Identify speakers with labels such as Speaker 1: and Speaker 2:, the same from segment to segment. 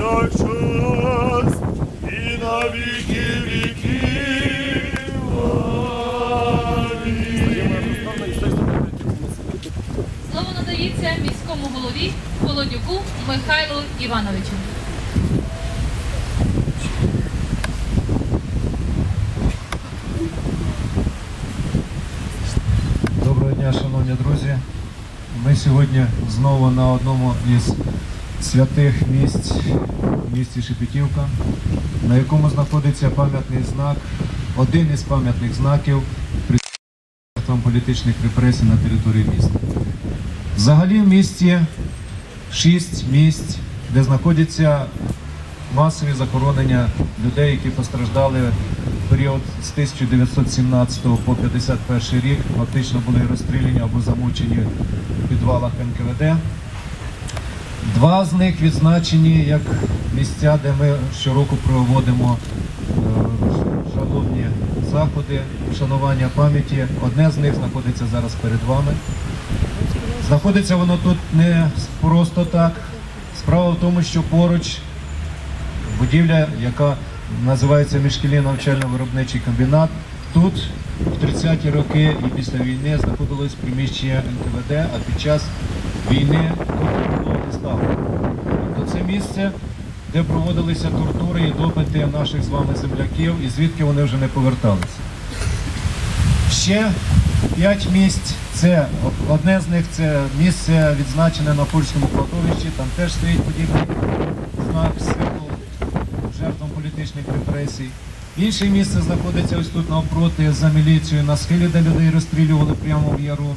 Speaker 1: повсякчас і на віки віків.
Speaker 2: Слово надається міському голові Холодюку Михайлу Івановичу.
Speaker 3: Дня, шановні друзі. Ми сьогодні знову на одному із святих місць місті Шепетівка, на якому знаходиться пам'ятний знак, один із пам'ятних знаків жертвам політичних репресій на території міста. Взагалі в місті шість місць, де знаходяться масові захоронення людей, які постраждали в період з 1917 по 51 рік, фактично були розстріляні або замучені в підвалах НКВД. Два з них відзначені як місця, де ми щороку проводимо е, шановні заходи, вшанування пам'яті. Одне з них знаходиться зараз перед вами. Знаходиться воно тут не просто так. Справа в тому, що поруч будівля, яка називається Мішкілі навчально-виробничий комбінат. Тут в 30-ті роки і після війни знаходилось приміщення НКВД, а під час війни тут було не стало. Тобто це місце, де проводилися тортури і допити наших з вами земляків, і звідки вони вже не поверталися. Ще п'ять місць. Це одне з них це місце відзначене на польському кладовищі. Там теж стоїть подібний знак жертвам політичних репресій. Інше місце знаходиться ось тут навпроти за міліцією на схилі, де людей розстрілювали прямо в яру.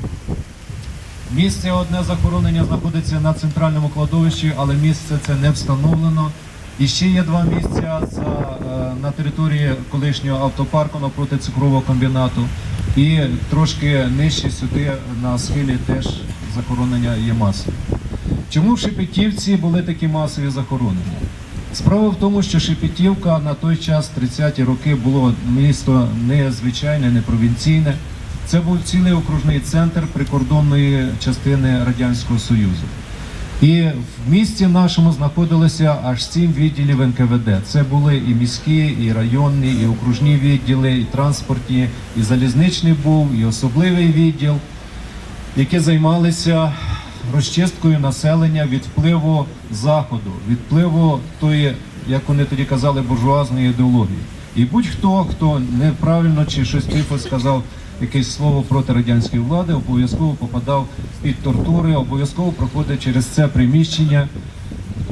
Speaker 3: Місце одне захоронення знаходиться на центральному кладовищі, але місце це не встановлено. І ще є два місця за, е, на території колишнього автопарку навпроти цукрового комбінату. І трошки нижче сюди на схилі теж захоронення є масові. Чому в Шепетівці були такі масові захоронення? Справа в тому, що Шепетівка на той час, 30-ті роки, було місто не звичайне, не провінційне. Це був цілий окружний центр прикордонної частини Радянського Союзу. І в місті нашому знаходилося аж сім відділів НКВД. Це були і міські, і районні, і окружні відділи, і транспортні, і залізничний був, і особливий відділ, які займалися розчисткою населення від впливу заходу, від впливу тої, як вони тоді казали, буржуазної ідеології. І будь-хто, хто неправильно чи щось тихо сказав якесь слово проти радянської влади, обов'язково попадав під тортури, обов'язково проходив через це приміщення.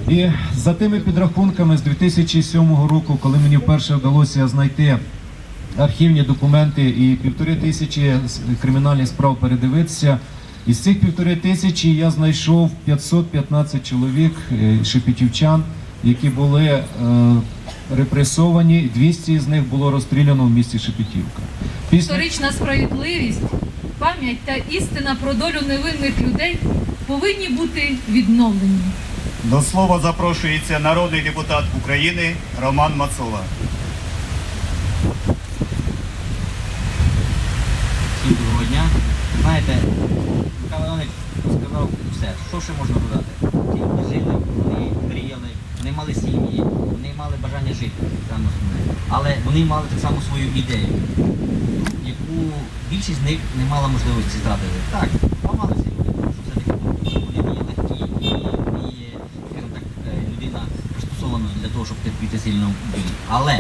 Speaker 3: І за тими підрахунками з 2007 року, коли мені вперше вдалося знайти архівні документи і півтори тисячі кримінальних справ передивитися. Із цих півтори тисячі я знайшов 515 чоловік е, шепетівчан, які були е, репресовані. 200 з них було розстріляно в місті Шепетівка. Після
Speaker 2: Історична справедливість, пам'ять та істина про долю невинних людей повинні бути відновлені.
Speaker 1: До слова запрошується народний депутат України Роман Мацола.
Speaker 4: Знаєте, Михайло Іванович сказав все, що ще можна додати. Ті жили, вони мріяли, вони мали сім'ї, вони мали бажання жити, саме основне. Але вони мали так само свою ідею, яку більшість з них не мала можливості зрадити. Так, ламалися люди, тому що все-таки вони є легкі і не є, скажімо так, е, людина пристосована для того, щоб терпіти сильно біль. Але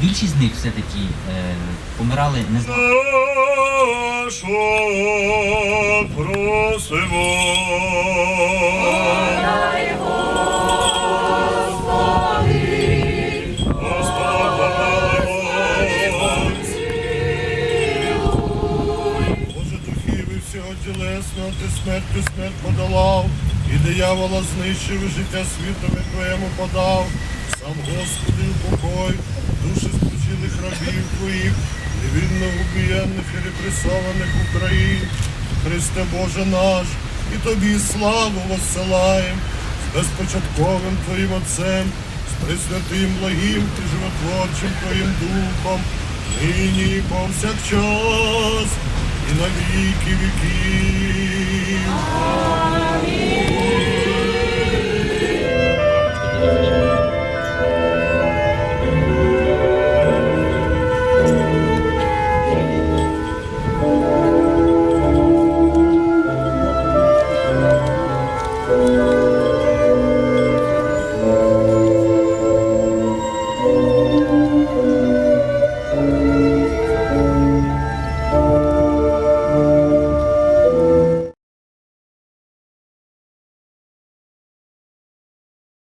Speaker 4: більшість з них все-таки е, помирали не з
Speaker 1: просимо. Боже духів і всього тілесного, ти смертю смерть подолав, і диявола знищив, і життя світові твоєму подав. Сам Господи, упокой, рабів твоїх, невинно убієнних і репресованих Україн. Христе Боже наш, і тобі славу воссилаєм, з безпочатковим Твоїм Отцем, з пресвятим благим і животворчим Твоїм Духом, нині повсякчас, і на віки віків.